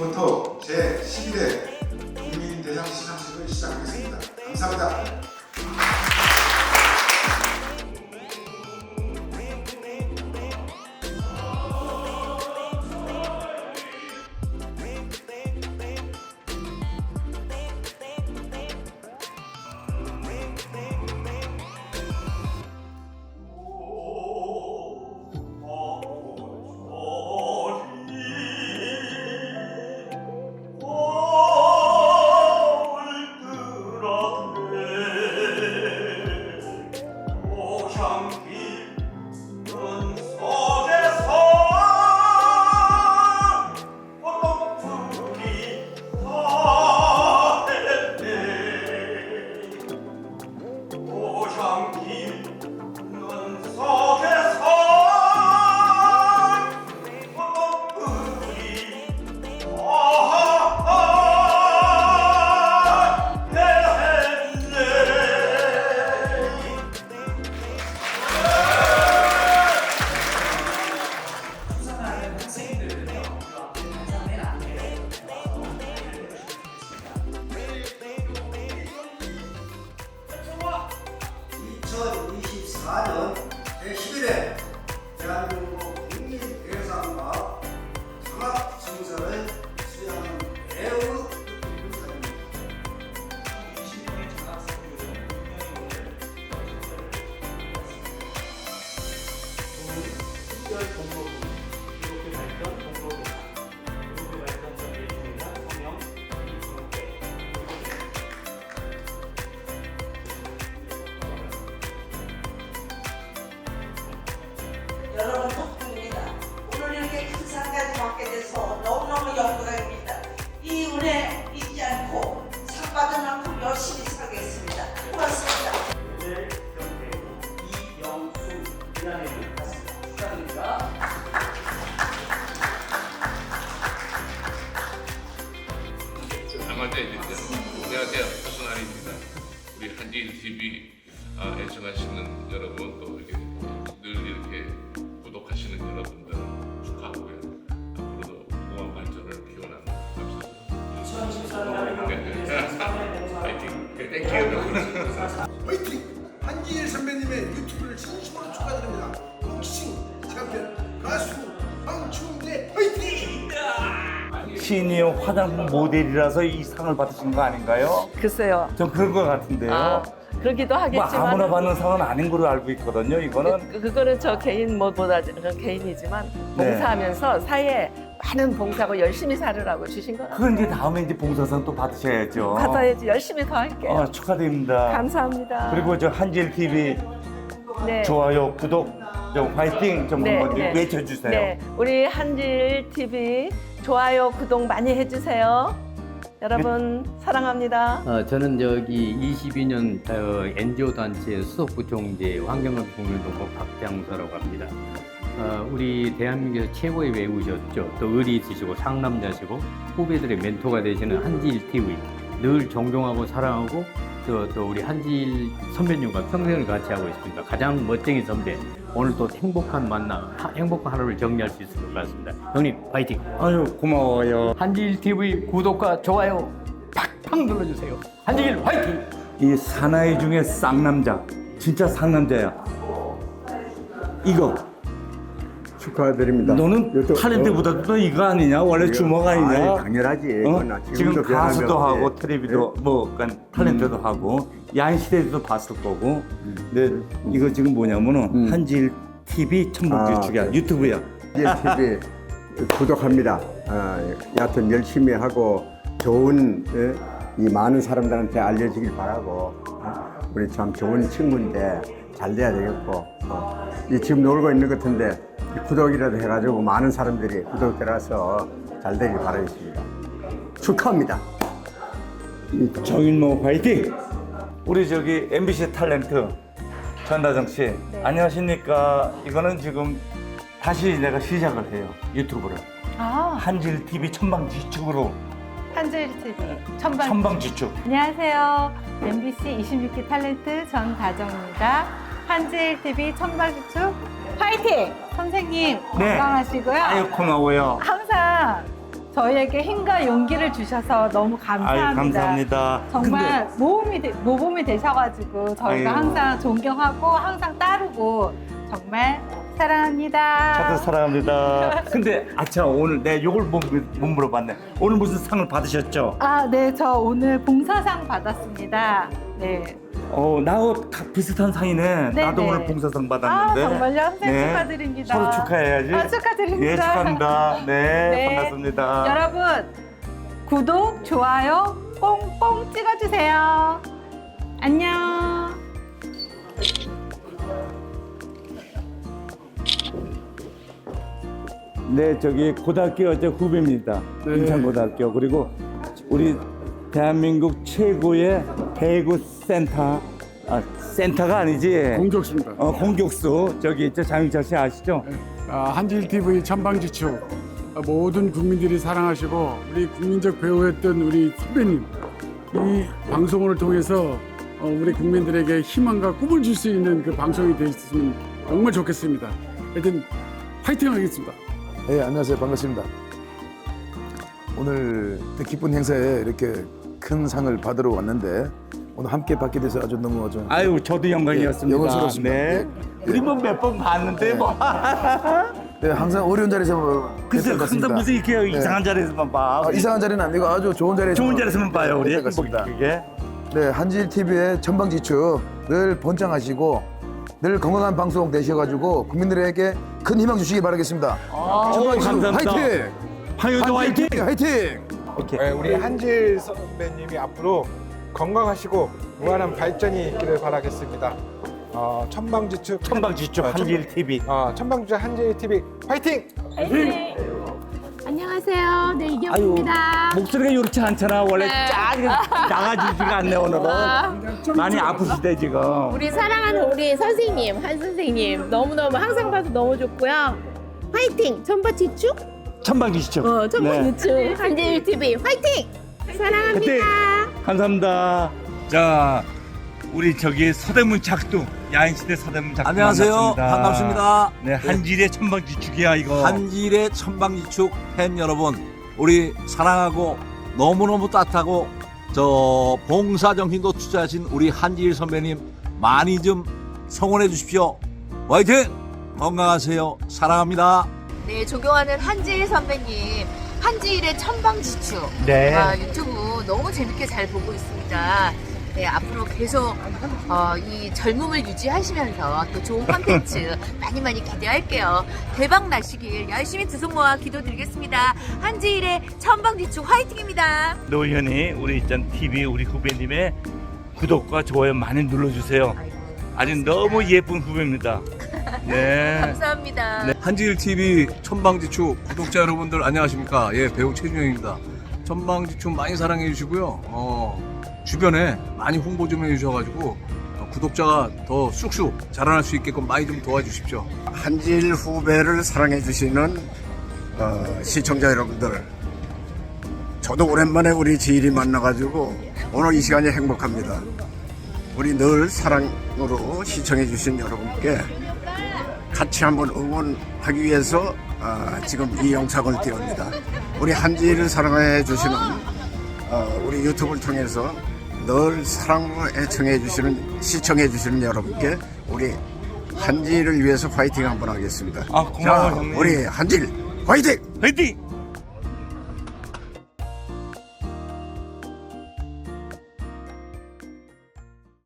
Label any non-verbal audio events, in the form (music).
지금부터 제11회 국민대상 시상식을 시작하겠습니다. 감사합니다. 장관대 안녕하세요. 박순환입니다. 우리 한지일 TV 아, 애청하시는 여러분 또 이렇게 늘 이렇게 구독하시는 여러분들 축하하고요. 앞으로도 공항 발전을 기원합니다. 감사합니다. 2024년 국민대상 3회 봉사 파이팅. 땡큐. 화이팅! 한지일 선배님의 유튜브를 진심으로 축하 시니어 화장품 모델이라서 이 상을 받으신 거 아닌가요? 글쎄요. 전 그런 것 같은데요. 아, 그러기도 뭐 하겠지만 아무나 받는 상은 아닌 걸로 알고 있거든요. 이거는 그, 그거는 저 개인 뭐보다 그 개인이지만 네. 봉사하면서 사회에 많은 봉사하고 열심히 살으라고 주신 거 그건 이제 다음에 이제 봉사상 또 받으셔야죠. 받아야지 열심히 더 할게요. 어, 축하드립니다. 감사합니다. 그리고 저 한지일 TV 네. 좋아요, 구독, 좀 화이팅 좀 네, 한번 네. 외쳐주세요. 네, 우리 한질 TV 좋아요, 구독 많이 해주세요. 여러분 사랑합니다. 어, 저는 저기 22년 어, NGO 단체 수석부총재 환경건축공연동부 박장서라고 합니다. 어, 우리 대한민국에서 최고의 배우셨죠. 또 의리 있으시고 상남자시고 후배들의 멘토가 되시는 한지일 TV 늘 존경하고 사랑하고 또, 또 우리 한지일 선배님과 평생을 같이 하고 있습니다. 가장 멋쟁이 선배. 오늘 또 행복한 만남, 하- 행복한 하루를 정리할 수 있을 것 같습니다. 형님 파이팅! 아유 고마워요. 한지일 TV 구독과 좋아요 팍팍 눌러주세요. 한지일 화이팅! 이 사나이 중에 쌍남자, 진짜 상남자야. 이거 축하드립니다. 너는 탤런트보다도 더 이거 아니냐? 원래 이거- 주먹 아니냐? 아이, 당연하지. 어? 지금 가수도 하고 없지. 텔레비도 뭐 약간 탤런트도 음. 하고 야인 시대에도 봤을 거고. 근데 이거 지금 뭐냐면은 음. 한지일 TV 천북 아, 네. 유튜브야. TV 구독합니다. 아, 여하튼 열심히 하고 좋은 예, 이 많은 사람들한테 알려지길 바라고 어? 우리 참 좋은 친구인데 잘 돼야 되겠고 어, 이 지금 놀고 있는 것 같은데 이 구독이라도 해가지고 많은 사람들이 구독 들어서 잘 되길 바라겠습니다. 축하합니다. 정인모 화이팅! 우리 저기 MBC 탤런트 전다정 씨 네. 안녕하십니까? 이거는 지금 다시 내가 시작을 해요 유튜브를 아, 한질 TV 천방지축으로 한질 TV 천방. 천방지축. 안녕하세요. MBC 26기 탤런트 전다정입니다. 한질 TV 천방지축 화이팅! 선생님 네. 건강하시고요. 아유 고마워요. 항상 저희에게 힘과 용기를 주셔서 너무 감사합니다. 아유 감사합니다. 정말 모범이, 되- 모범이 되셔가지고 저희가 아유. 항상 존경하고 항상 따르고 정말 사랑합니다. 저도 사랑합니다. 근데 아차 오늘 내 요걸 못, 못 물어봤네. 오늘 무슨 상을 받으셨죠? 아, 네, 저 오늘 봉사상 받았습니다. 네. 어, 다 비슷한 상이네. 네, 나도 네. 오늘 봉사상 아, 받았는데. 정말요? 선생님 네. 축하드립니다. 서로 축하해야지. 아, 축하드립니다. 예, 축하합니다. 네, 네. 반갑습니다. 여러분, 구독, 좋아요 뽕뽕 찍어주세요. 안녕. 네, 저기 고등학교 저 후배입니다. 네. 인천고등학교 그리고 우리 대한민국 최고의 배구 센터 아 센터가 아니지 공격수입니다. 어 공격수 저기 저 장윤철 씨 아시죠? 아, 한지일 TV 천방지축 아, 모든 국민들이 사랑하시고 우리 국민적 배우였던 우리 선배님 이 방송을 통해서 어, 우리 국민들에게 희망과 꿈을 줄 수 있는 그 방송이 되었으면 정말 좋겠습니다. 하여튼 파이팅 하겠습니다. 네, 안녕하세요. 반갑습니다. 오늘 또 기쁜 행사에 이렇게 큰 상을 받으러 왔는데 오늘 함께 받게 돼서 아주 너무 아주 아유 저도 영광이었습니다. 예, 영광스럽습니다. 네. 예. 우리 뭐 몇 번 봤는데 뭐. 네, 항상 어려운 자리에서 뭐 글쎄 뵀던 것 같습니다. 항상 무슨 이렇게 네. 이상한 자리에서만 봐. 아, 이상한 자리는 아니고 아주 좋은 자리에서 좋은 자리에서만 봐요 우리 뵙는 것 같습니다. 행복하게. 네, 한지일 TV의 천방지축 늘 번창하시고 늘 건강한 방송 되셔가지고 국민들에게 큰 희망 주시기 바라겠습니다. 아, 천방지축 감사합니다. 화이팅! 화요일도 화이팅! 화이팅! 네, 우리 한질 선배님이 앞으로 건강하시고 무한한 발전이 있기를 바라겠습니다. 어, 천방지축 천방지축 어, 한질 TV. 어, 천방지축 한질 TV 파이팅! 안녕하세요. 네, 아유 목소리가 이렇지 않잖아. 원래 네. 쫙 (laughs) 나가지지가 않네 오늘은. 많이 아프시대 지금. 우리 사랑하는 우리 선생님 한 선생님. 너무너무 항상 봐도 너무 좋고요. 화이팅! 천바지축 천방지축 어 천바지축 한재일 TV 화이팅! 사랑합니다. 그때 감사합니다. 자 우리 저기 서대문 작두 야인시대 서대문 작두 안녕하세요. 만났습니다. 반갑습니다. 네 한질의 천방지축이야 이거 한질의 천방지축 팬 여러분, 우리 사랑하고 너무너무 따뜻하고 저 봉사 정신도 투자하신 우리 한질 선배님 많이 좀 성원해 주십시오. 화이팅! 건강하세요. 사랑합니다. 네 존경하는 한지일 선배님 한지일의 천방지축 네. 아, 유튜브 너무 재밌게 잘 보고 있습니다 네 앞으로 계속 어, 이 젊음을 유지하시면서 또 좋은 콘텐츠 (laughs) 많이 많이 기대할게요. 대박 나시길 열심히 두 손 모아 기도드리겠습니다. 한지일의 천방지축 화이팅입니다. 노현이 우리 있잖 TV 우리 후배님의 구독과 좋아요 많이 눌러주세요. 아주 너무 예쁜 후배입니다. (laughs) 네. 감사합니다. 한질 TV 천방지축 구독자 여러분들 안녕하십니까? 예, 배우 최준영입니다. 천방지축 많이 사랑해 주시고요. 어, 주변에 많이 홍보 좀 해주셔가지고 어, 구독자가 더 쑥쑥 자라날 수 있게끔 많이 좀 도와주십시오. 한질 후배를 사랑해 주시는 어, 시청자 여러분들 저도 오랜만에 우리 지일이 만나가지고 오늘 이 시간이 행복합니다 우리 늘 사랑으로 시청해 주신 여러분께 같이 한번 응원하기 위해서 어, 지금 이 영상을 띄웁니다 우리 한지를 사랑해 주시는 어, 우리 유튜브를 통해서 늘 사랑으로 애청해 주시는 시청해 주시는 여러분께 우리 한지를 위해서 파이팅 한번 하겠습니다. 아, 고마워요, 자, 형님. 우리 한질 화이팅! 화이팅!